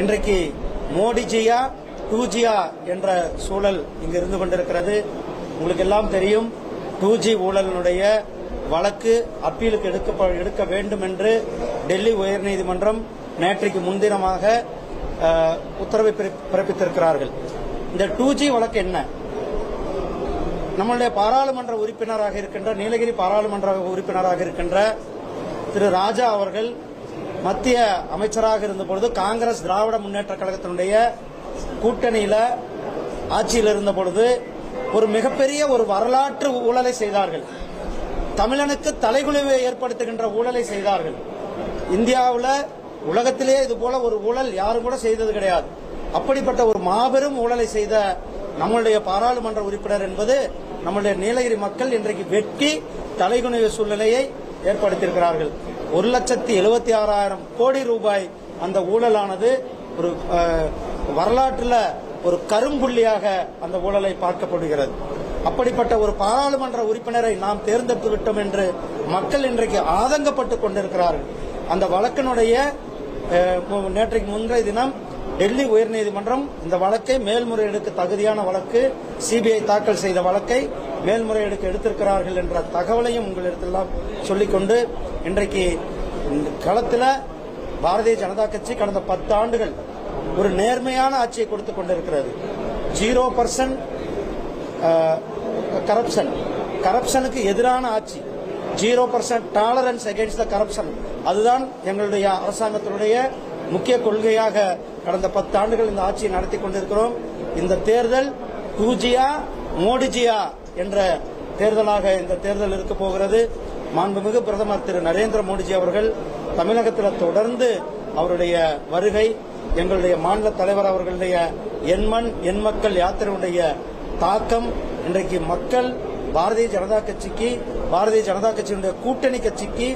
இன்றைக்கு மோடிஜியா டூஜியா என்ற சூழல் இங்கு இருந்து கொண்டிருக்கிறது. உங்களுக்கு எல்லாம் தெரியும் டூ ஜி ஊழலினுடைய வழக்கு அப்பீலுக்கு எடுக்க எடுக்க வேண்டும் என்று டெல்லி உயர்நீதிமன்றம் நேற்றைக்கு முன்தினமாக உத்தரவை பிறப்பித்திருக்கிறார்கள். இந்த டூ ஜி வழக்கு என்ன? நம்மளுடைய பாராளுமன்ற உறுப்பினராக இருக்கின்ற நீலகிரி பாராளுமன்ற உறுப்பினராக இருக்கின்ற திரு ராஜா அவர்கள் மத்திய அமைச்சராக இருந்தபொழுது காங்கிரஸ் திராவிட முன்னேற்ற கழகத்தினுடைய கூட்டணியில ஆட்சியில் இருந்த பொழுது ஒரு மிகப்பெரிய ஒரு வரலாற்று ஊழலை செய்தார்கள். தமிழனுக்கு தலைகுலிவை ஏற்படுத்துகின்ற ஊழலை செய்தார்கள். இந்தியாவில் உலகத்திலே இது போல ஒரு ஊழல் யாரும் கூட செய்தது கிடையாது. அப்படிப்பட்ட ஒரு மாபெரும் ஊழலை செய்த நம்மளுடைய பாராளுமன்ற உறுப்பினர் என்பது நம்முடைய நீலகிரி மக்கள் இன்றைக்கு வெட்டி தலைகுனிவு சூழ்நிலையை ஏற்படுத்தியிருக்கிறார்கள். ஒரு லட்சத்தி எழுபத்தி ஆறாயிரம் கோடி ரூபாய் அந்த ஊழலானது ஒரு வரலாற்றில் ஒரு கரும்புள்ளியாக அந்த ஊழலை பார்க்கப்படுகிறது. அப்படிப்பட்ட ஒரு பாராளுமன்ற உறுப்பினரை நாம் தேர்ந்தெடுத்து விட்டோம் என்று மக்கள் இன்றைக்கு ஆதங்கப்பட்டுக் கொண்டிருக்கிறார்கள். அந்த வழக்கினுடைய நேற்றைக்கு முந்தைய தினம் டெல்லி உயர்நீதிமன்றம் இந்த வழக்கை மேல்முறையீடுக்கு தகுதியான வழக்கு சிபிஐ தாக்கல் செய்த வழக்கை மேல்முறையீடுக்கு எடுத்திருக்கிறார்கள் என்ற தகவலையும் உங்களிடத்தெல்லாம் சொல்லிக்கொண்டு இன்றைக்கு இந்த களத்தில் பாரதிய ஜனதா கட்சி கடந்த பத்து ஆண்டுகள் ஒரு நேர்மையான ஆட்சியை கொடுத்துக் கொண்டிருக்கிறது. ஜீரோ பர்சன்ட் கரப்ஷன் கரப்ஷனுக்கு எதிரான ஆட்சி. Zero percent tolerance against the corruption அதுதான் எங்களுடைய அரசாங்கத்தினுடைய முக்கிய கொள்கையாக கடந்த பத்து ஆண்டுகள் இந்த ஆட்சியை நடத்தி கொண்டிருக்கிறோம். இந்த தேர்தல் டூஜியா மோடிஜியா என்ற தேர்தலாக இந்த தேர்தல் இருக்க போகிறது. மாண்புமிகு பிரதமர் திரு நரேந்திர மோடிஜி அவர்கள் தமிழகத்தில் தொடர்ந்து அவருடைய வருகை எங்களுடைய மாநில தலைவர் அவர்களுடைய எண்மண் எண் மக்கள் யாத்திரையுடைய தாக்கம் இன்றைக்கு மக்கள் பாரதிய ஜனதா கட்சிக்கு பாரதிய ஜனதா கட்சியினுடைய கூட்டணி கட்சிக்கு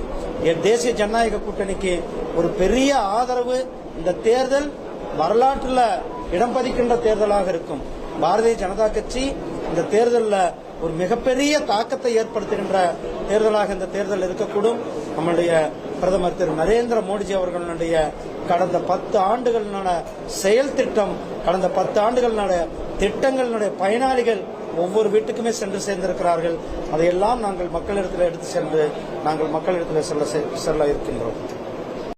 என் தேசிய ஜனநாயக கூட்டணிக்கு ஒரு பெரிய ஆதரவு இந்த தேர்தல் வரலாற்றில் இடம் பதிக்கின்ற தேர்தலாக இருக்கும். பாரதிய ஜனதா கட்சி இந்த தேர்தலில் ஒரு மிகப்பெரிய தாக்கத்தை ஏற்படுத்துகின்ற தேர்தலாக இந்த தேர்தல் இருக்கக்கூடும். நம்முடைய பிரதமர் திரு நரேந்திர மோடிஜி அவர்களுடைய கடந்த பத்து ஆண்டுகளினால செயல் திட்டம் கடந்த பத்து ஆண்டுகளினால திட்டங்களினுடைய பயனாளிகள் ஒவ்வொரு வீட்டுக்குமே சென்று சேர்ந்திருக்கிறார்கள். அதையெல்லாம் நாங்கள் மக்களிடத்தில் எடுத்து சென்று நாங்கள் மக்களிடத்தில் செல்ல செல்ல இருக்கின்றோம்.